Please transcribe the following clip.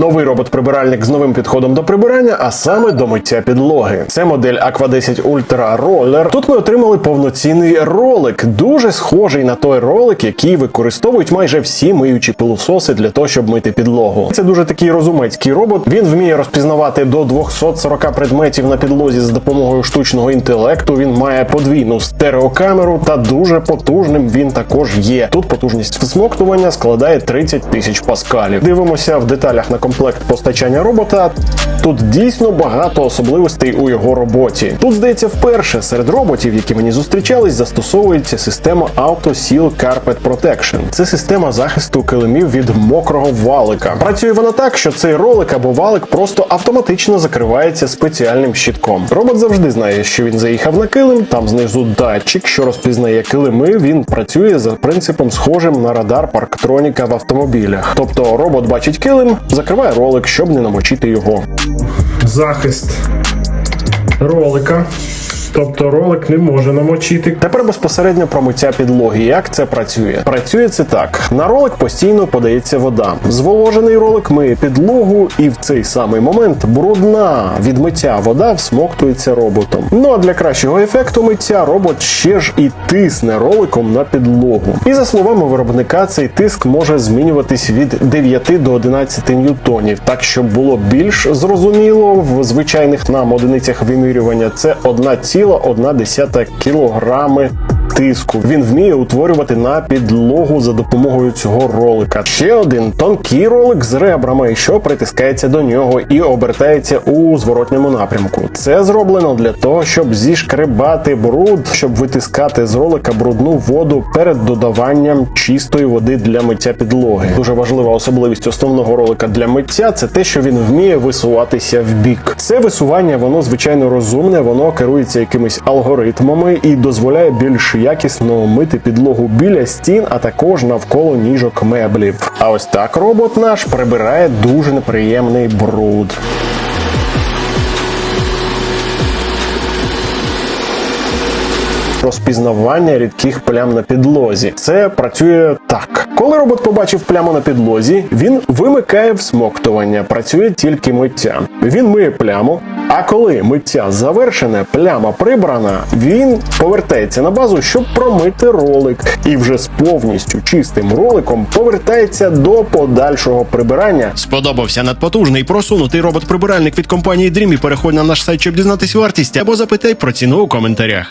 Новий робот-прибиральник з новим підходом до прибирання, а саме до миття підлоги. Це модель Aqua 10 Ultra Roller. Тут ми отримали повноцінний ролик, дуже схожий на той ролик, який використовують майже всі миючі пилососи для того, щоб мити підлогу. Це дуже такий розумецький робот. Він вміє розпізнавати до 240 предметів на підлозі з допомогою штучного інтелекту. Він має подвійну стереокамеру та дуже потужним він також є. Тут потужність всмоктування складає 30 тисяч паскалів. Дивимося в деталях на комплект постачання робота. Тут дійсно багато особливостей у його роботі. Тут здається, вперше серед роботів, які мені зустрічались, застосовується система Auto Seal Carpet Protection. Це система захисту килимів від мокрого валика. Працює вона так, що цей ролик або валик просто автоматично закривається спеціальним щитком. Робот завжди знає, що він заїхав на килим. Там знизу датчик, що розпізнає килими. Він працює за принципом схожим на радар парктроніка в автомобілях. Тобто робот бачить килим, закриває ролик, щоб не намочити його. захист ролика. Тобто ролик не може намочити. Тепер безпосередньо про миття підлоги. Як це працює? Працює це так: на ролик постійно подається вода. Зволожений ролик миє підлогу, і в цей самий момент брудна від миття вода всмоктується роботом. Ну а для кращого ефекту миття робот ще ж і тисне роликом на підлогу. І за словами виробника, цей тиск може змінюватись від 9 до 11 ньютонів. Так щоб було більш зрозуміло, в звичайних нам одиницях вимірювання це 1,1 кілограми тиску. Він вміє утворювати на підлогу за допомогою цього ролика. Ще один тонкий ролик з ребрами, що притискається до нього і обертається у зворотньому напрямку. Це зроблено для того, щоб зішкребати бруд, щоб витискати з ролика брудну воду перед додаванням чистої води для миття підлоги. Дуже важлива особливість основного ролика для миття це те, що він вміє висуватися в бік. Це висування, воно звичайно розумне, воно керується якимись алгоритмами і дозволяє більш якісно мити підлогу біля стін, а також навколо ніжок меблів. А ось так робот наш прибирає дуже неприємний бруд. Розпізнавання рідких плям на підлозі. Це працює так. Коли робот побачив пляму на підлозі, він вимикає всмоктування, працює тільки миття. Він миє пляму. А коли миття завершене, пляма прибрана, він повертається на базу, щоб промити ролик, і вже з повністю чистим роликом повертається до подальшого прибирання Сподобався надпотужний просунутий робот-прибиральник від компанії Dreamy? Переходь на наш сайт, щоб дізнатись вартість або запитай про ціну у коментарях.